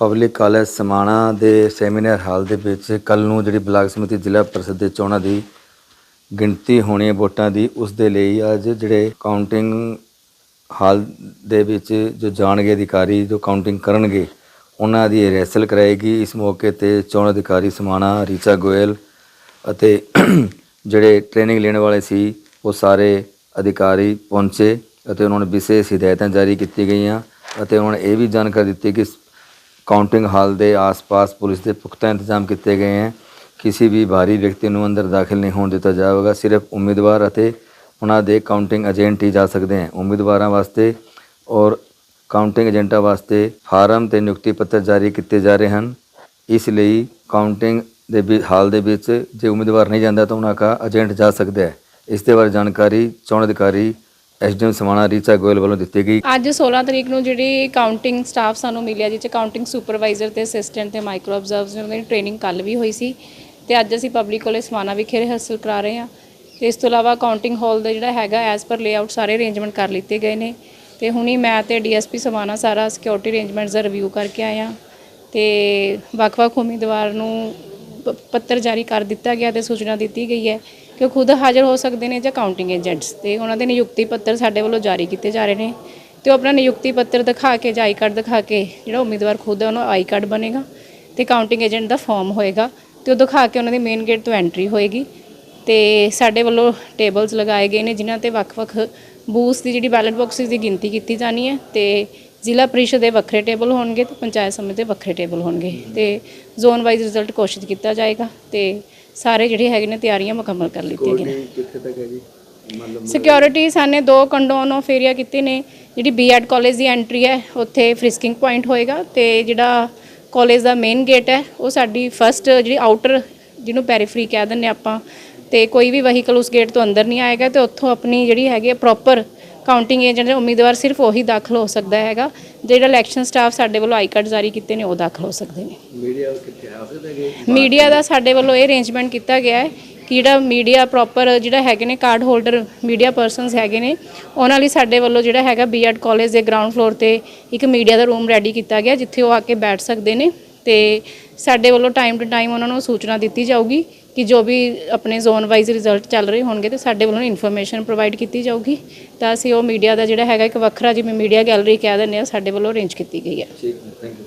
Public college Samana ਦੇ seminar ਹਾਲ ਦੇ ਵਿੱਚ ਕੱਲ ਨੂੰ ਜਿਹੜੀ ਬਲਾਕ ਸਮਿਤੀ ਜ਼ਿਲ੍ਹਾ ਪਰਿਸ਼ਦ ਦੇ ਚੋਣਾਂ ਦੀ ਗਿਣਤੀ ਹੋਣੀ ਹੈ ਵੋਟਾਂ ਦੀ, ਉਸ ਦੇ ਲਈ ਅੱਜ ਜਿਹੜੇ ਕਾਊਂਟਿੰਗ ਹਾਲ ਦੇ ਵਿੱਚ ਜੋ ਜਾਣਗੇ ਅਧਿਕਾਰੀ, ਜੋ ਕਾਊਂਟਿੰਗ ਕਰਨਗੇ, ਉਹਨਾਂ ਦੀ ਰਿਹਰਸਲ ਕਰਾਏਗੀ। ਇਸ ਮੌਕੇ ਤੇ ਚੋਣ ਅਧਿਕਾਰੀ ਸਮਾਣਾ ਰੀਚਾ ਗੋਇਲ ਅਤੇ ਜਿਹੜੇ ਟ੍ਰੇਨਿੰਗ ਲੈਣ ਵਾਲੇ ਸੀ, ਉਹ ਸਾਰੇ ਅਧਿਕਾਰੀ ਪਹੁੰਚੇ ਅਤੇ ਉਹਨਾਂ ਨੂੰ ਵਿਸ਼ੇਸ਼ ਹਦਾਇਤਾਂ ਜਾਰੀ ਕੀਤੀ ਗਈਆਂ ਅਤੇ ਉਹਨਾਂ ਨੇ ਇਹ ਵੀ ਜਾਣਕਾਰੀ ਦਿੱਤੀ ਕਿ ਕਾਊਂਟਿੰਗ ਹਾਲ ਦੇ ਆਸ-ਪਾਸ ਪੁਲਿਸ ਦੇ ਪੁਖਤਾ ਇੰਤਜ਼ਾਮ ਕੀਤੇ ਗਏ ਹਨ ਕਿਸੇ ਵੀ ਬਾਹਰੀ ਵਿਅਕਤੀ ਨੂੰ ਅੰਦਰ ਦਾਖਲ ਨਹੀਂ ਹੋਣ ਦਿੱਤਾ ਜਾਵੇਗਾ, ਸਿਰਫ ਉਮੀਦਵਾਰ ਅਤੇ ਉਹਨਾਂ ਦੇ ਕਾਊਂਟਿੰਗ ਏਜੰਟ ਹੀ ਜਾ ਸਕਦੇ ਹਨ ਉਮੀਦਵਾਰਾਂ ਵਾਸਤੇ ਔਰ ਕਾਊਂਟਿੰਗ ਏਜੰਟਾਂ ਵਾਸਤੇ ਫਾਰਮ ਤੇ ਨਿਯੁਕਤੀ ਪੱਤਰ ਜਾਰੀ ਕੀਤੇ ਜਾ ਰਹੇ ਹਨ। ਇਸ ਲਈ ਕਾਊਂਟਿੰਗ ਦੇ ਵੀ ਹਾਲ ਦੇ ਵਿੱਚ ਜੇ ਉਮੀਦਵਾਰ ਨਹੀਂ ਜਾਂਦਾ ਤਾਂ ਉਹਨਾਂ ਦਾ ਏਜੰਟ ਜਾ ਸਕਦਾ ਹੈ। ਇਸ ਦੇ ਬਾਰੇ ਜਾਣਕਾਰੀ ਚੋਣ ਅਧਿਕਾਰੀ ਐਸਡੀਐਮ ਸਮਾਣਾ ਰੀਚਾ ਗੋਇਲ ਵੱਲੋਂ ਦਿੱਤੀ ਗਈ। ਅੱਜ 16 ਤਰੀਕ ਨੂੰ ਜਿਹੜੀ ਕਾਊਂਟਿੰਗ ਸਟਾਫ ਸਾਨੂੰ ਮਿਲਿਆ ਜਿਹ 'ਚ ਕਾਊਂਟਿੰਗ ਸੁਪਰਵਾਈਜ਼ਰ ਤੇ ਅਸਿਸਟੈਂਟ ਤੇ ਮਾਈਕਰੋ ਆਬਜ਼ਰਵਰ ਦੀ ਟ੍ਰੇਨਿੰਗ ਕੱਲ ਵੀ ਹੋਈ ਸੀ। ਤੇ ਅੱਜ ਅਸੀਂ ਪਬਲਿਕ ਕੋਲੇ ਸਮਾਣਾ ਵਿਖੇ ਰਿਹਰਸਲ ਕਰਾ ਰਹੇ ਹਾਂ। ਤੇ ਇਸ ਤੋਂ ਇਲਾਵਾ ਕਾਊਂਟਿੰਗ ਹਾਲ ਦਾ ਜਿਹੜਾ ਹੈਗਾ ਐਜ਼ ਪਰ ਲੇਆਊਟ ਸਾਰੇ ਅਰੇਂਜਮੈਂਟ ਕਰ ਲਿੱਤੇ ਗਏ ਨੇ। ਤੇ ਹੁਣੀ ਮੈਂ ਤੇ ਡੀਐਸਪੀ ਸਮਾਣਾ ਸਾਰਾ ਸਿਕਿਉਰਿਟੀ ਅਰੇਂਜਮੈਂਟਸ ਦਾ ਰਿਵਿਊ ਕਰਕੇ ਆਇਆ ਹਾਂ। ਤੇ ਵੱਖ-ਵੱਖ ਉਮੀਦਵਾਰ ਨੂੰ ਪੱਤਰ ਜਾਰੀ ਕਰ ਦਿੱਤਾ ਗਿਆ ਤੇ ਸੂਚਨਾ ਦਿੱਤੀ ਗਈ ਹੈ ਕਿ ਉਹ ਖੁਦ ਹਾਜ਼ਰ ਹੋ ਸਕਦੇ ਨੇ ਜਾਂ ਕਾਊਂਟਿੰਗ ਏਜੰਟਸ ਤੇ ਉਹਨਾਂ ਦੇ ਨਿਯੁਕਤੀ ਪੱਤਰ ਸਾਡੇ ਵੱਲੋਂ ਜਾਰੀ ਕੀਤੇ ਜਾ ਰਹੇ ਨੇ ਤੇ ਉਹ ਆਪਣਾ ਨਿਯੁਕਤੀ ਪੱਤਰ ਦਿਖਾ ਕੇ ਜਾਂ ਆਈ ਕਾਰਡ ਦਿਖਾ ਕੇ ਜਿਹੜਾ ਉਮੀਦਵਾਰ ਖੁਦ ਹੈ ਉਹਨੂੰ ਆਈ ਕਾਰਡ ਬਣੇਗਾ ਤੇ ਕਾਊਂਟਿੰਗ ਏਜੰਟ ਦਾ ਫਾਰਮ ਹੋਏਗਾ ਤੇ ਉਹ ਦਿਖਾ ਕੇ ਉਹਨਾਂ ਦੀ ਮੇਨ ਗੇਟ ਤੋਂ ਐਂਟਰੀ ਹੋਏਗੀ ਤੇ ਸਾਡੇ ਵੱਲੋਂ ਟੇਬਲਸ ਲਗਾਏ ਗਏ ਨੇ ਜਿਨ੍ਹਾਂ ਤੇ ਵੱਖ-ਵੱਖ ਬੂਸ ਦੀ ਜਿਹੜੀ ਬੈਲਟ ਬਾਕਸਿਸ ਦੀ ਗਿਣਤੀ ਕੀਤੀ ਜਾਣੀ ਹੈ ਤੇ ਜ਼ਿਲ੍ਹਾ ਪ੍ਰੀਸ਼ਦ ਦੇ ਵੱਖਰੇ ਟੇਬਲ ਹੋਣਗੇ ਤੇ ਪੰਚਾਇਤ ਸਮਿਤੀ ਦੇ ਵੱਖਰੇ ਟੇਬਲ ਹੋਣਗੇ ਤੇ ਜ਼ੋਨ ਵਾਈਜ਼ ਰਿਜ਼ਲਟ ਘੋਸ਼ਿਤ ਕੀਤਾ ਜਾਏਗਾ ਤੇ ਸਾਰੇ ਜਿਹੜੇ ਹੈਗੇ ਨੇ ਤਿਆਰੀਆਂ ਮੁਕੰਮਲ ਕਰ ਲਿੱਤੀਆਂ ਗਈਆਂ। ਨੇ ਕਿੱਥੇ ਤੱਕ ਹੈ ਜੀ? ਮਤਲਬ ਸਿਕਿਉਰਿਟੀ ਸਾਨੇ ਦੋ ਕੰਡੋਨ ਆਫ ਏਰੀਆ ਕੀਤੇ ਨੇ ਜਿਹੜੀ ਬੀਐਡ ਕਾਲਜ ਦੀ ਐਂਟਰੀ ਹੈ ਉੱਥੇ ਫ੍ਰਿਸਕਿੰਗ ਪੁਆਇੰਟ ਹੋਏਗਾ ਤੇ ਜਿਹੜਾ ਕਾਲਜ ਦਾ ਮੇਨ ਗੇਟ ਹੈ ਉਹ ਸਾਡੀ ਫਰਸਟ ਜਿਹੜੀ ਆਊਟਰ ਜਿਹਨੂੰ ਪੈਰੀਫਰੀ ਕਹਿ ਦਿੰਦੇ ਆਪਾਂ ਤੇ ਕੋਈ ਵੀ ਵਹੀਕਲ ਉਸ ਗੇਟ ਤੋਂ ਅੰਦਰ ਨਹੀਂ ਆਏਗਾ ਤੇ ਉੱਥੋਂ ਆਪਣੀ ਜਿਹੜੀ ਹੈਗੀ ਪ੍ਰੋਪਰ ਕਾਊਂਟਿੰਗ ਏਜੰਟ ਦੇ ਉਮੀਦਵਾਰ ਸਿਰਫ ਉਹੀ ਦਾਖਲ ਹੋ ਸਕਦਾ ਹੈਗਾ ਜਿਹੜਾ ਇਲੈਕਸ਼ਨ ਸਟਾਫ ਸਾਡੇ ਵੱਲੋਂ ਆਈ ਕਾਰਡ ਜਾਰੀ ਕੀਤੇ ਨੇ ਉਹ ਦਾਖਲ ਹੋ ਸਕਦੇ ਨੇ। ਮੀਡੀਆ ਕਿੱਥੇ ਆ ਸਕਦਾ ਮੀਡੀਆ ਦਾ ਸਾਡੇ ਵੱਲੋਂ ਇਹ ਅਰੇਂਜਮੈਂਟ ਕੀਤਾ ਗਿਆ ਹੈ ਕਿ ਜਿਹੜਾ ਮੀਡੀਆ ਪ੍ਰੋਪਰ ਜਿਹੜਾ ਹੈਗੇ ਨੇ ਕਾਰਡ ਹੋਲਡਰ ਮੀਡੀਆ ਪਰਸਨਸ ਹੈਗੇ ਨੇ ਉਹਨਾਂ ਲਈ ਸਾਡੇ ਵੱਲੋਂ ਜਿਹੜਾ ਹੈਗਾ ਬੀਐਡ ਕਾਲਜ ਦੇ ਗਰਾਊਂਡ ਫਲੋਰ ਤੇ ਇੱਕ ਮੀਡੀਆ ਦਾ ਰੂਮ ਰੈਡੀ ਕੀਤਾ ਗਿਆ ਜਿੱਥੇ ਉਹ ਆ ਕੇ ਬੈਠ ਸਕਦੇ ਨੇ ਤੇ ਸਾਡੇ ਵੱਲੋਂ ਟਾਈਮ ਟੂ ਟਾਈਮ ਉਹਨਾਂ ਨੂੰ ਸੂਚਨਾ ਦਿੱਤੀ ਜਾਊਗੀ ਕਿ ਜੋ ਵੀ ਆਪਣੇ ਜ਼ੋਨ ਵਾਈਜ਼ ਰਿਜ਼ਲਟ ਚੱਲ ਰਹੇ ਹੋਣਗੇ ਤੇ ਸਾਡੇ ਵੱਲੋਂ ਇਨਫੋਰਮੇਸ਼ਨ ਪ੍ਰੋਵਾਈਡ ਕੀਤੀ ਜਾਊਗੀ। ਤਾਂ ਅਸੀਂ ਉਹ ਮੀਡੀਆ ਦਾ ਜਿਹੜਾ ਹੈਗਾ ਇੱਕ ਵੱਖਰਾ ਜਿਵੇਂ ਮੀਡੀਆ ਗੈਲਰੀ ਕਹਿ ਦਿੰਦੇ ਆ, ਸਾਡੇ ਵੱਲੋਂ ਅਰੇਂਜ ਕੀਤੀ ਗਈ ਹੈ। ਠੀਕ ਥੈਂਕ ਯੂ